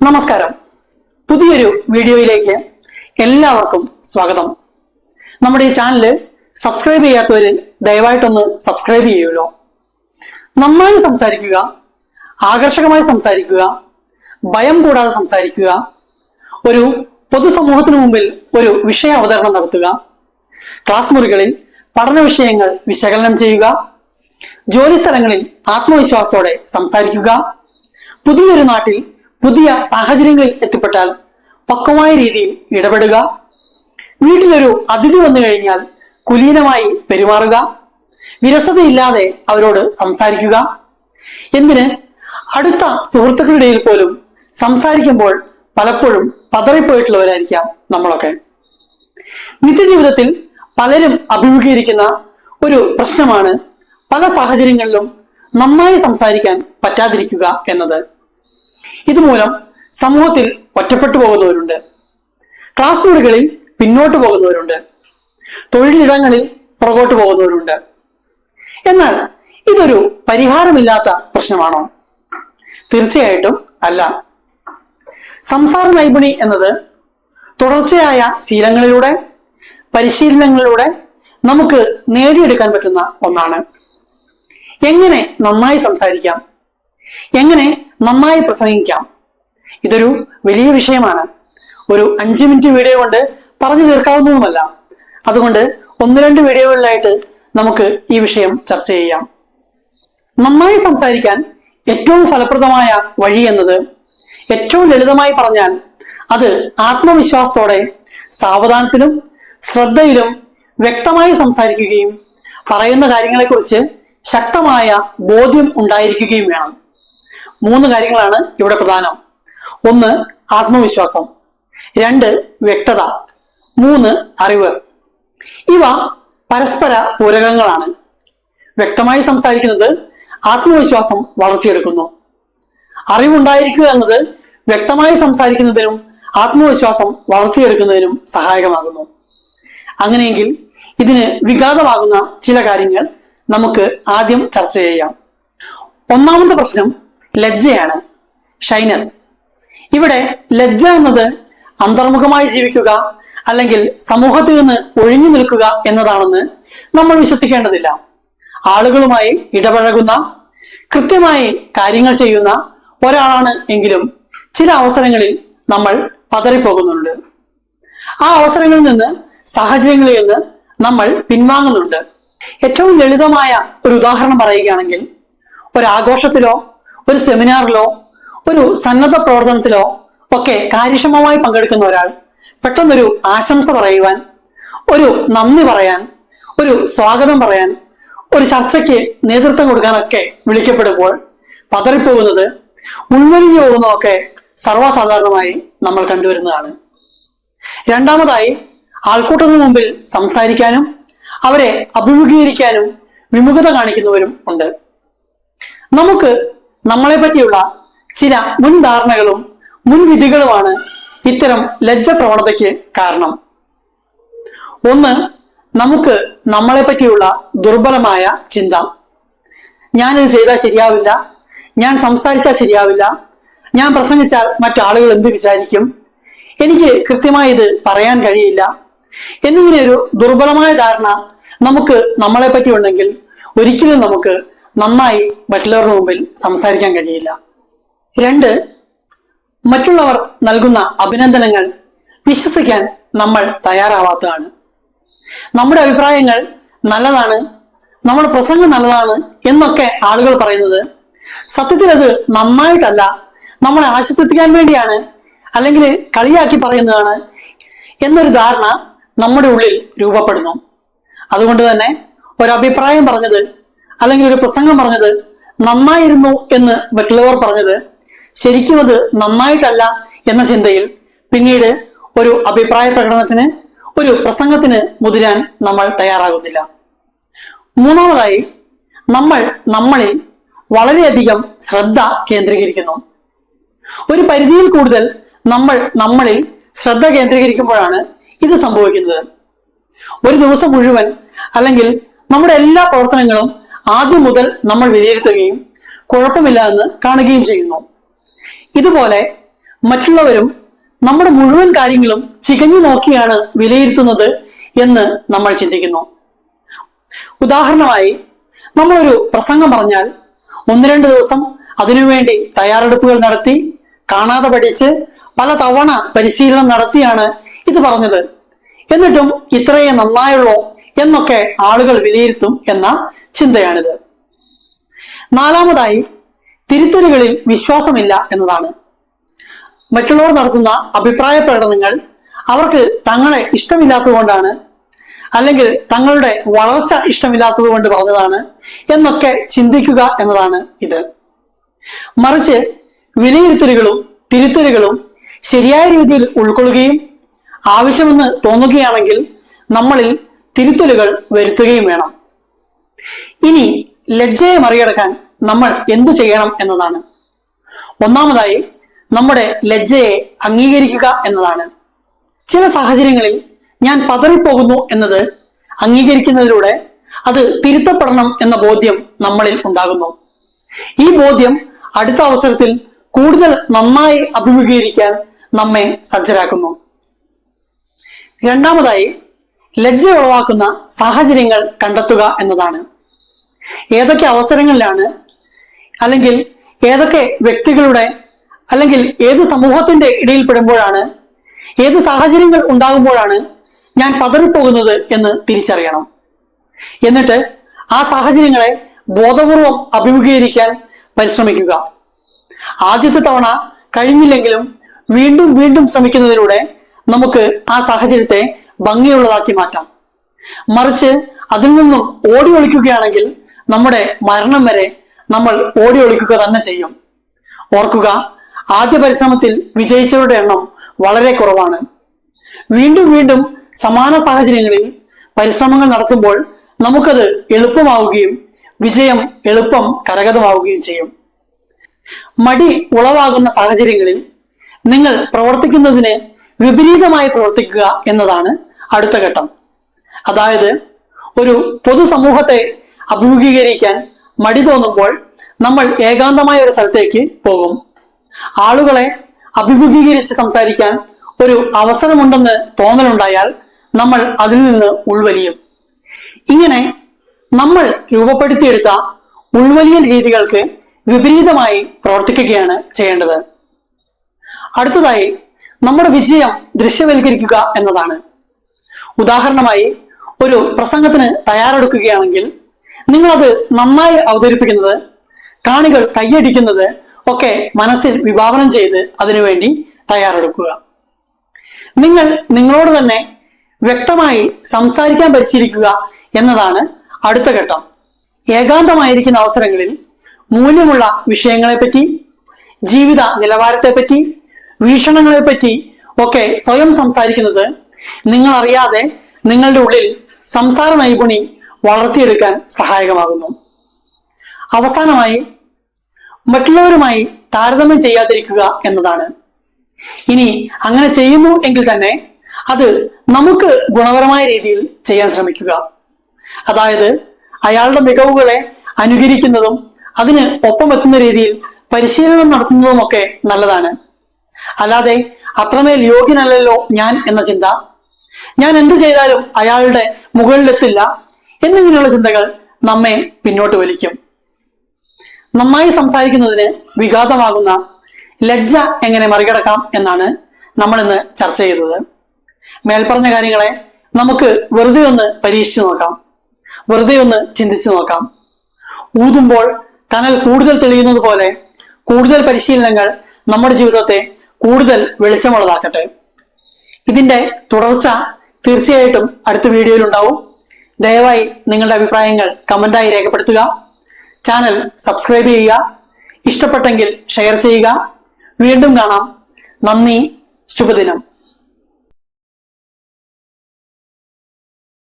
നമസ്കാരം. പുതിയൊരു വീഡിയോയിലേക്ക് എല്ലാവർക്കും സ്വാഗതം. നമ്മുടെ ഈ ചാനൽ സബ്സ്ക്രൈബ് ചെയ്യാത്തവര് ദയവായിട്ടൊന്ന് സബ്സ്ക്രൈബ് ചെയ്യുമല്ലോ നന്നായി സംസാരിക്കുക ആകർഷകമായി സംസാരിക്കുക ഭയം കൂടാതെ സംസാരിക്കുക ഒരു പൊതുസമൂഹത്തിന് മുമ്പിൽ ഒരു വിഷയ അവതരണം നടത്തുക ക്ലാസ് മുറികളിൽ പഠന വിഷയങ്ങൾ വിശകലനം ചെയ്യുക ജോലി സ്ഥലങ്ങളിൽ ആത്മവിശ്വാസത്തോടെ സംസാരിക്കുക പുതിയൊരു നാട്ടിൽ പുതിയ സാഹചര്യങ്ങളിൽ എത്തിപ്പെട്ടാൽ പക്വമായ രീതിയിൽ ഇടപെടുക. വീട്ടിലൊരു അതിഥി വന്നു കഴിഞ്ഞാൽ കുലീനമായി പെരുമാറുക. വിരസതയില്ലാതെ അവരോട് സംസാരിക്കുക. എന്തിന്? അടുത്ത സുഹൃത്തുക്കളുടെയിൽ പോലും സംസാരിക്കുമ്പോൾ പലപ്പോഴും പതറിപ്പോയിട്ടുള്ളവരായിരിക്കാം നമ്മളൊക്കെ. നിത്യജീവിതത്തിൽ പലരും അഭിമുഖീകരിക്കുന്ന ഒരു പ്രശ്നമാണ് പല സാഹചര്യങ്ങളിലും നന്നായി സംസാരിക്കാൻ പറ്റാതിരിക്കുക എന്നത്. ഇതുമൂലം സമൂഹത്തിൽ ഒറ്റപ്പെട്ടു പോകുന്നവരുണ്ട്. ക്ലാസ് മുറികളിൽ പിന്നോട്ട് പോകുന്നവരുണ്ട്. തൊഴിലിടങ്ങളിൽ പുറകോട്ട് പോകുന്നവരുണ്ട്. എന്നാൽ ഇതൊരു പരിഹാരമില്ലാത്ത പ്രശ്നമാണോ? തീർച്ചയായിട്ടും അല്ല. സംസാര നൈപുണി എന്നത് തുടർച്ചയായ ശീലങ്ങളിലൂടെ പരിശീലനങ്ങളിലൂടെ നമുക്ക് നേടിയെടുക്കാൻ പറ്റുന്ന ഒന്നാണ്. എങ്ങനെ നന്നായി സംസാരിക്കാം? എങ്ങനെ നന്നായി പ്രസംഗിക്കാം? ഇതൊരു വലിയ വിഷയമാണ്. ഒരു അഞ്ച് മിനിറ്റ് വീഡിയോ കൊണ്ട് പറഞ്ഞു തീർക്കാവുന്നതുമല്ല. അതുകൊണ്ട് ഒന്ന് രണ്ട് വീഡിയോകളിലായിട്ട് നമുക്ക് ഈ വിഷയം ചർച്ച ചെയ്യാം. നന്നായി സംസാരിക്കാൻ ഏറ്റവും ഫലപ്രദമായ വഴി എന്നത് ഏറ്റവും ലളിതമായി പറഞ്ഞാൽ അത് ആത്മവിശ്വാസത്തോടെ സാവധാനത്തിലും ശ്രദ്ധയിലും വ്യക്തമായി സംസാരിക്കുകയും പറയുന്ന കാര്യങ്ങളെക്കുറിച്ച് ശക്തമായ ബോധ്യം ഉണ്ടായിരിക്കുകയും വേണം. മൂന്ന് കാര്യങ്ങളാണ് ഇവിടെ പ്രധാനം. ഒന്ന് ആത്മവിശ്വാസം. രണ്ട് വ്യക്തത. മൂന്ന് അറിവ്. ഇവ പരസ്പര പൂരകങ്ങളാണ്. വ്യക്തമായി സംസാരിക്കുന്നത് ആത്മവിശ്വാസം വളർത്തിയെടുക്കുന്നു. അറിവുണ്ടായിരിക്കുക എന്നത് വ്യക്തമായി സംസാരിക്കുന്നതിനും ആത്മവിശ്വാസം വളർത്തിയെടുക്കുന്നതിനും സഹായകമാകുന്നു. അങ്ങനെയെങ്കിൽ ഇതിന് വിഘാതമാകുന്ന ചില കാര്യങ്ങൾ നമുക്ക് ആദ്യം ചർച്ച ചെയ്യാം. ഒന്നാമത്തെ പ്രശ്നം ലജ്ജയാണ്. ഷൈനസ് ഇവിടെ ലജ്ജ എന്നത് അന്തർമുഖമായി ജീവിക്കുക അല്ലെങ്കിൽ സമൂഹത്തിൽ നിന്ന് ഒഴിഞ്ഞു നിൽക്കുക എന്നതാണെന്ന് നമ്മൾ വിശ്വസിക്കേണ്ടതില്ല. ആളുകളുമായി ഇടപഴകുന്ന കൃത്യമായി കാര്യങ്ങൾ ചെയ്യുന്ന ഒരാളാണ് എങ്കിലും ചില അവസരങ്ങളിൽ നമ്മൾ പതറിപ്പോകുന്നുണ്ട്. ആ അവസരങ്ങളിൽ നിന്ന് സാഹചര്യങ്ങളിൽ നിന്ന് നമ്മൾ പിൻവാങ്ങുന്നുണ്ട്. ഏറ്റവും ലളിതമായ ഒരു ഉദാഹരണം പറയുകയാണെങ്കിൽ ഒരു ആഘോഷത്തിലോ ഒരു സെമിനാറിലോ ഒരു സന്നദ്ധ പ്രവർത്തനത്തിലോ ഒക്കെ കാര്യക്ഷമമായി പങ്കെടുക്കുന്ന ഒരാൾ പെട്ടെന്നൊരു ആശംസ പറയുവാൻ ഒരു നന്ദി പറയാൻ ഒരു സ്വാഗതം പറയാൻ ഒരു ചർച്ചയ്ക്ക് നേതൃത്വം കൊടുക്കാനൊക്കെ വിളിക്കപ്പെടുമ്പോൾ പതറിപ്പോകുന്നത് ഉൾവലിഞ്ഞു പോകുന്നതൊക്കെ സർവസാധാരണമായി നമ്മൾ കണ്ടുവരുന്നതാണ്. രണ്ടാമതായി ആൾക്കൂട്ടത്തിന് മുമ്പിൽ സംസാരിക്കാനും അവരെ അഭിമുഖീകരിക്കാനും വിമുഖത കാണിക്കുന്നവരും ഉണ്ട്. നമുക്ക് നമ്മളെ പറ്റിയുള്ള ചില മുൻധാരണകളും മുൻവിധികളുമാണ് ഇത്തരം ലജ്ജ പ്രവണതയ്ക്ക് കാരണം. ഒന്ന് നമുക്ക് നമ്മളെ പറ്റിയുള്ള ദുർബലമായ ചിന്ത. ഞാനിത് ചെയ്താൽ ശരിയാവില്ല ഞാൻ സംസാരിച്ചാൽ ശരിയാവില്ല ഞാൻ പ്രസംഗിച്ചാൽ മറ്റാളുകൾ എന്ത് വിചാരിക്കും എനിക്ക് കൃത്യമായി ഇത് പറയാൻ കഴിയില്ല. എന്നിങ്ങനെ ഒരു ദുർബലമായ ധാരണ നമുക്ക് നമ്മളെ പറ്റി ഉണ്ടെങ്കിൽ ഒരിക്കലും നമുക്ക് നന്നായി മറ്റുള്ളവരുടെ മുമ്പിൽ സംസാരിക്കാൻ കഴിയില്ല. രണ്ട് മറ്റുള്ളവർ നൽകുന്ന അഭിനന്ദനങ്ങൾ വിശ്വസിക്കാൻ നമ്മൾ തയ്യാറാവാത്തതാണ്. നമ്മുടെ അഭിപ്രായങ്ങൾ നല്ലതാണ് നമ്മുടെ പ്രസംഗം നല്ലതാണ് എന്നൊക്കെ ആളുകൾ പറയുന്നത് സത്യത്തിൽ അത് നന്നായിട്ടല്ല നമ്മളെ ആശ്വസിപ്പിക്കാൻ വേണ്ടിയാണ് അല്ലെങ്കിൽ കളിയാക്കി പറയുന്നതാണ് എന്നൊരു ധാരണ നമ്മുടെ ഉള്ളിൽ രൂപപ്പെടുന്നു. അതുകൊണ്ട് തന്നെ ഒരു അഭിപ്രായം പറഞ്ഞത് അല്ലെങ്കിൽ ഒരു പ്രസംഗം പറഞ്ഞത് നന്നായിരുന്നു എന്ന് മറ്റുള്ളവർ പറഞ്ഞത് ശരിക്കും അത് നന്നായിട്ടല്ല എന്ന ചിന്തയിൽ പിന്നീട് ഒരു അഭിപ്രായ പ്രകടനത്തിന് ഒരു പ്രസംഗത്തിന് മുതിരാൻ നമ്മൾ തയ്യാറാകുന്നില്ല. മൂന്നാമതായി നമ്മൾ നമ്മളിൽ വളരെയധികം ശ്രദ്ധ കേന്ദ്രീകരിക്കുന്നു. ഒരു പരിധിയിൽ കൂടുതൽ നമ്മൾ നമ്മളിൽ ശ്രദ്ധ കേന്ദ്രീകരിക്കുമ്പോഴാണ് ഇത് സംഭവിക്കുന്നത്. ഒരു ദിവസം മുഴുവൻ അല്ലെങ്കിൽ നമ്മുടെ എല്ലാ പ്രവർത്തനങ്ങളും ആദ്യം മുതൽ നമ്മൾ വിലയിരുത്തുകയും കുഴപ്പമില്ല എന്ന് കാണുകയും ചെയ്യുന്നു. ഇതുപോലെ മറ്റുള്ളവരും നമ്മുടെ മുഴുവൻ കാര്യങ്ങളും ചികഞ്ഞു നോക്കിയാണ് വിലയിരുത്തുന്നത് എന്ന് നമ്മൾ ചിന്തിക്കുന്നു. ഉദാഹരണമായി നമ്മളൊരു പ്രസംഗം പറഞ്ഞാൽ ഒന്ന് രണ്ട് ദിവസം അതിനുവേണ്ടി തയ്യാറെടുപ്പുകൾ നടത്തി കാണാതെ പഠിച്ച് പല തവണ പരിശീലനം നടത്തിയാണ് ഇത് പറഞ്ഞത്. എന്നിട്ടും ഇത്രയേ നന്നായുള്ളൂ എന്നൊക്കെ ആളുകൾ വിലയിരുത്തും എന്ന ചിന്തയാണിത്. നാലാമതായി തിരുത്തലുകളിൽ വിശ്വാസമില്ല എന്നതാണ്. മറ്റുള്ളവർ നടത്തുന്ന അഭിപ്രായ പ്രകടനങ്ങൾ അവർക്ക് തങ്ങളെ ഇഷ്ടമില്ലാത്തതുകൊണ്ടാണ് അല്ലെങ്കിൽ തങ്ങളുടെ വളർച്ച ഇഷ്ടമില്ലാത്തത് കൊണ്ട് പറഞ്ഞതാണ് എന്നൊക്കെ ചിന്തിക്കുക എന്നതാണ് ഇത്. മറിച്ച് വിലയിരുത്തലുകളും തിരുത്തലുകളും ശരിയായ രീതിയിൽ ഉൾക്കൊള്ളുകയും ആവശ്യമെന്ന് തോന്നുകയാണെങ്കിൽ നമ്മളിൽ തിരുത്തലുകൾ വരുത്തുകയും വേണം. ഇനി ലജ്ജയെ മറികടക്കാൻ നമ്മൾ എന്തു ചെയ്യണം എന്നതാണ്. ഒന്നാമതായി നമ്മുടെ ലജ്ജയെ അംഗീകരിക്കുക എന്നതാണ്. ചില സാഹചര്യങ്ങളിൽ ഞാൻ പതറിപ്പോകുന്നു എന്നത് അംഗീകരിക്കുന്നതിലൂടെ അത് തിരുത്തപ്പെടണം എന്ന ബോധ്യം നമ്മളിൽ ഉണ്ടാകുന്നു. ഈ ബോധ്യം അടുത്ത അവസരത്തിൽ കൂടുതൽ നന്നായി അഭിമുഖീകരിക്കാൻ നമ്മെ സജ്ജരാക്കുന്നു. രണ്ടാമതായി ലജ്ജ ഉളവാക്കുന്ന സാഹചര്യങ്ങൾ കണ്ടെത്തുക എന്നതാണ്. ഏതൊക്കെ അവസരങ്ങളിലാണ് അല്ലെങ്കിൽ ഏതൊക്കെ വ്യക്തികളുടെ അല്ലെങ്കിൽ ഏത് സമൂഹത്തിന്റെ ഇടയിൽപ്പെടുമ്പോഴാണ് ഏത് സാഹചര്യങ്ങൾ ഉണ്ടാകുമ്പോഴാണ് ഞാൻ പതറിപ്പോകുന്നത് എന്ന് തിരിച്ചറിയണം. എന്നിട്ട് ആ സാഹചര്യങ്ങളെ ബോധപൂർവം അഭിമുഖീകരിക്കാൻ പരിശ്രമിക്കുക. ആദ്യത്തെ തവണ കഴിഞ്ഞില്ലെങ്കിലും വീണ്ടും വീണ്ടും ശ്രമിക്കുന്നതിലൂടെ നമുക്ക് ആ സാഹചര്യത്തെ ഭംഗിയുള്ളതാക്കി മാറ്റാം. മറിച്ച് അതിൽ നിന്നും ഓടി ഒളിക്കുകയാണെങ്കിൽ നമ്മുടെ മരണം വരെ നമ്മൾ ഓടി ഒളിക്കുക തന്നെ ചെയ്യും. ഓർക്കുക ആദ്യ പരിശ്രമത്തിൽ വിജയിച്ചവരുടെ എണ്ണം വളരെ കുറവാണ്. വീണ്ടും വീണ്ടും സമാന സാഹചര്യങ്ങളിൽ പരിശ്രമങ്ങൾ നടത്തുമ്പോൾ നമുക്കത് എളുപ്പമാവുകയും വിജയം എളുപ്പം കരഗതമാവുകയും ചെയ്യും. മടി ഉളവാകുന്ന സാഹചര്യങ്ങളിൽ നിങ്ങൾ പ്രവർത്തിക്കുന്നതിന് വിപരീതമായി പ്രവർത്തിക്കുക എന്നതാണ് അടുത്ത ഘട്ടം. അതായത് ഒരു പൊതുസമൂഹത്തെ അഭിമുഖീകരിക്കാൻ മടി തോന്നുമ്പോൾ നമ്മൾ ഏകാന്തമായ ഒരു സ്ഥലത്തേക്ക് പോകും. ആളുകളെ അഭിമുഖീകരിച്ച് സംസാരിക്കാൻ ഒരു അവസരമുണ്ടെന്ന് തോന്നലുണ്ടായാൽ നമ്മൾ അതിൽ നിന്ന് ഉൾവലിയും. ഇങ്ങനെ നമ്മൾ രൂപപ്പെടുത്തിയെടുത്ത ഉൾവലിയൽ രീതികൾക്ക് വിപരീതമായി പ്രവർത്തിക്കുകയാണ് ചെയ്യേണ്ടത്. അടുത്തതായി നമ്മുടെ വിജയം ദൃശ്യവൽക്കരിക്കുക എന്നതാണ്. ഉദാഹരണമായി ഒരു പ്രസംഗത്തിന് തയ്യാറെടുക്കുകയാണെങ്കിൽ നിങ്ങളത് നന്നായി അവതരിപ്പിക്കുന്നത് കാണികൾ കൈയടിക്കുന്നത് ഒക്കെ മനസ്സിൽ വിഭാവനം ചെയ്ത് അതിനുവേണ്ടി തയ്യാറെടുക്കുക. നിങ്ങൾ നിങ്ങളോട് തന്നെ വ്യക്തമായി സംസാരിക്കാൻ പരിശീലിക്കുക എന്നതാണ് അടുത്ത ഘട്ടം. ഏകാന്തമായിരിക്കുന്ന അവസരങ്ങളിൽ മൂല്യമുള്ള വിഷയങ്ങളെപ്പറ്റി ജീവിത നിലവാരത്തെപ്പറ്റി വീക്ഷണങ്ങളെപ്പറ്റി ഒക്കെ സ്വയം സംസാരിക്കുന്നത് നിങ്ങൾ അറിയാതെ നിങ്ങളുടെ ഉള്ളിൽ സംസാര നൈപുണി വളർത്തിയെടുക്കാൻ സഹായകമാകുന്നു. അവസാനമായി മറ്റുള്ളവരുമായി താരതമ്യം ചെയ്യാതിരിക്കുക എന്നതാണ്. ഇനി അങ്ങനെ ചെയ്യുന്നു എങ്കിൽ തന്നെ അത് നമുക്ക് ഗുണപരമായ രീതിയിൽ ചെയ്യാൻ ശ്രമിക്കുക. അതായത് അയാളുടെ മികവുകളെ അനുകരിക്കുന്നതും അതിന് ഒപ്പമെത്തുന്ന രീതിയിൽ പരിശീലനം നടത്തുന്നതുമൊക്കെ നല്ലതാണ്. അല്ലാതെ അത്രമേൽ യോഗ്യനല്ലല്ലോ ഞാൻ എന്ന ചിന്ത ഞാൻ എന്ത് ചെയ്താലും അയാളുടെ മുകളിലെത്തില്ല എന്നിങ്ങനെയുള്ള ചിന്തകൾ നമ്മെ പിന്നോട്ട് വലിക്കും. നന്നായി സംസാരിക്കുന്നതിന് വിഘാതമാകുന്ന ലജ്ജ എങ്ങനെ മറികടക്കാം എന്നാണ് നമ്മൾ ഇന്ന് ചർച്ച ചെയ്തത്. മേൽപ്പറഞ്ഞ കാര്യങ്ങളെ നമുക്ക് വെറുതെ ഒന്ന് പരീക്ഷിച്ചു നോക്കാം. വെറുതെ ഒന്ന് ചിന്തിച്ചു നോക്കാം. ഊതുമ്പോൾ കനൽ കൂടുതൽ തെളിയുന്നത് പോലെ കൂടുതൽ പരിശീലനങ്ങൾ നമ്മുടെ ജീവിതത്തെ കൂടുതൽ വെളിച്ചമുള്ളതാക്കട്ടെ. ഇതിന്റെ തുടർച്ച തീർച്ചയായിട്ടും അടുത്ത വീഡിയോയിൽ ഉണ്ടാവും. ദയവായി നിങ്ങളുടെ അഭിപ്രായങ്ങൾ കമന്റായി രേഖപ്പെടുത്തുക. ചാനൽ സബ്സ്ക്രൈബ് ചെയ്യുക. ഇഷ്ടപ്പെട്ടെങ്കിൽ ഷെയർ ചെയ്യുക. വീണ്ടും കാണാം. നന്ദി. ശുഭദിനം.